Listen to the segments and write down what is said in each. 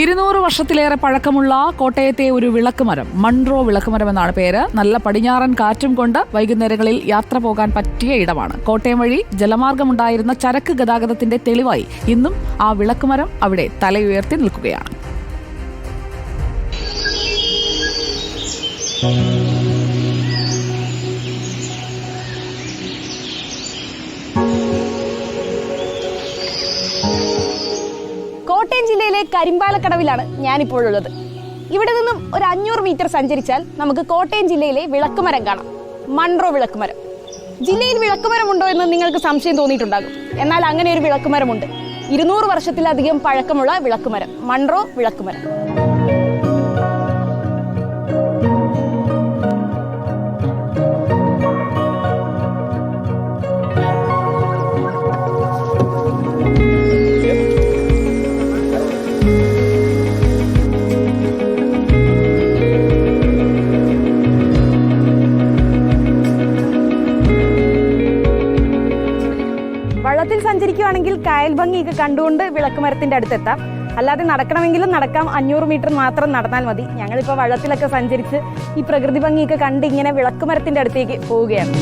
ഇരുന്നൂറ് വർഷത്തിലേറെ പഴക്കമുള്ള കോട്ടയത്തെ ഒരു വിളക്കുമരം മൺട്രോ വിളക്കുമരം എന്നാണ് പേര്. നല്ല പടിഞ്ഞാറൻ കാറ്റും കൊണ്ട് വൈകുന്നേരങ്ങളിൽ യാത്ര പോകാൻ പറ്റിയ ഇടമാണ്. കോട്ടയം വഴി ജലമാർഗമുണ്ടായിരുന്ന ചരക്ക് ഗതാഗതത്തിന്റെ തെളിവായി ഇന്നും ആ വിളക്കുമരം അവിടെ തലയുയർത്തി നിൽക്കുകയാണ്. ജില്ലയിലെ കരിമ്പാലക്കടവിലാണ് ഞാനിപ്പോഴുള്ളത്. ഇവിടെ നിന്നും ഒരു അഞ്ഞൂറ് മീറ്റർ സഞ്ചരിച്ചാൽ നമുക്ക് കോട്ടയം ജില്ലയിലെ വിളക്കുമരം കാണാം. മൺട്രോ വിളക്കുമരം. ജില്ലയിൽ വിളക്കുമരം ഉണ്ടോ എന്ന് നിങ്ങൾക്ക് സംശയം തോന്നിയിട്ടുണ്ടാകും. എന്നാൽ അങ്ങനെ ഒരു വിളക്കുമരമുണ്ട്. ഇരുന്നൂറ് വർഷത്തിലധികം പഴക്കമുള്ള വിളക്കുമരം. മൺട്രോ വിളക്കുമരം. വള്ളത്തിൽ സഞ്ചരിക്കുകയാണെങ്കിൽ കായൽ ഭംഗിയൊക്കെ കണ്ടുകൊണ്ട് വിളക്കുമരത്തിന്റെ അടുത്തെത്താം. അല്ലാതെ നടക്കണമെങ്കിലും നടക്കാം. അഞ്ഞൂറ് മീറ്റർ മാത്രം നടന്നാൽ മതി. ഞങ്ങളിപ്പോൾ വള്ളത്തിലൊക്കെ സഞ്ചരിച്ച് ഈ പ്രകൃതി ഭംഗിയൊക്കെ കണ്ട് ഇങ്ങനെ വിളക്കുമരത്തിന്റെ അടുത്തേക്ക് പോവുകയാണ്.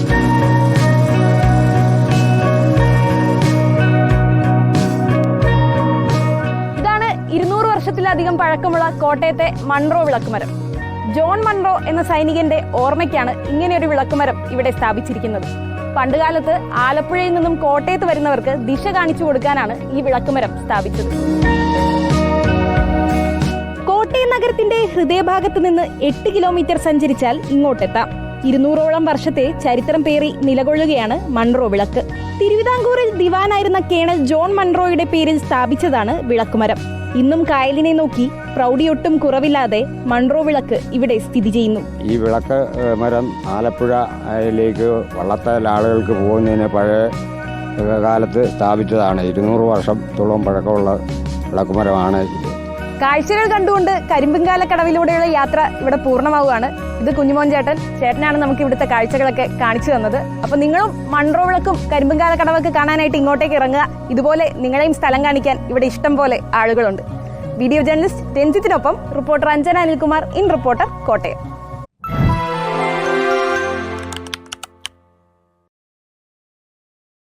ഇതാണ് ഇരുന്നൂറ് വർഷത്തിലധികം പഴക്കമുള്ള കോട്ടയത്തെ മൺറോ വിളക്കുമരം. ജോൺ മൺറോ എന്ന സൈനികന്റെ ഓർമ്മയ്ക്കാണ് ഇങ്ങനെയൊരു വിളക്കുമരം ഇവിടെ സ്ഥാപിച്ചിരിക്കുന്നത്. പണ്ടുകാലത്ത് ആലപ്പുഴയിൽ നിന്നും കോട്ടയത്ത് വരുന്നവർക്ക് ദിശ കാണിച്ചു കൊടുക്കാനാണ് ഈ വിളക്കുമരം സ്ഥാപിച്ചത്. കോട്ടയം നഗരത്തിന്റെ ഹൃദയഭാഗത്ത് നിന്ന് എട്ട് കിലോമീറ്റർ സഞ്ചരിച്ചാൽ ഇങ്ങോട്ടെത്താം. ഇരുന്നൂറോളം വർഷത്തെ ചരിത്രം പേറി നിലകൊള്ളുകയാണ് മൺറോ വിളക്ക്. തിരുവിതാംകൂറിൽ ദിവാനായിരുന്ന കേണൽ ജോൺ മൺറോയുടെ പേരിൽ സ്ഥാപിച്ചതാണ് വിളക്കുമരം. ഇന്നും കായലിനെ നോക്കി പ്രൗഢിയൊട്ടും കുറവില്ലാതെ മൺറോ വിളക്ക് ഇവിടെ സ്ഥിതി ചെയ്യുന്നു. ഈ വിളക്ക് മരം ആലപ്പുഴയിലേക്ക് വള്ളത്തേൽ ആളുകൾക്ക് പോകുന്നതിന് പഴയ കാലത്ത് സ്ഥാപിച്ചതാണ്. ഇരുന്നൂറ് വർഷത്തോളം പഴക്കമുള്ള വിളക്ക് മരമാണ് കാഴ്ചകൾ കണ്ടുകൊണ്ട് കരിമ്പുംകാല കടവിലൂടെയുള്ള യാത്ര ഇവിടെ പൂർണമാവുകയാണ്. ഇത് കുഞ്ഞുമോൻ ചേട്ടൻ ചേട്ടനാണ് നമുക്ക് ഇവിടുത്തെ കാഴ്ചകളൊക്കെ കാണിച്ചു തന്നത്. അപ്പൊ നിങ്ങളും മൺറോവിളക്കും വിളക്കും കരിമ്പുംകാല കടവൊക്കെ കാണാനായിട്ട് ഇങ്ങോട്ടേക്ക് ഇറങ്ങുക. ഇതുപോലെ നിങ്ങളെയും സ്ഥലം കാണിക്കാൻ ഇവിടെ ഇഷ്ടം പോലെ ആളുകളുണ്ട്. Video journalist രഞ്ജിത്തിനൊപ്പം reporter Anjana Anilkumar in reporter Kottayam.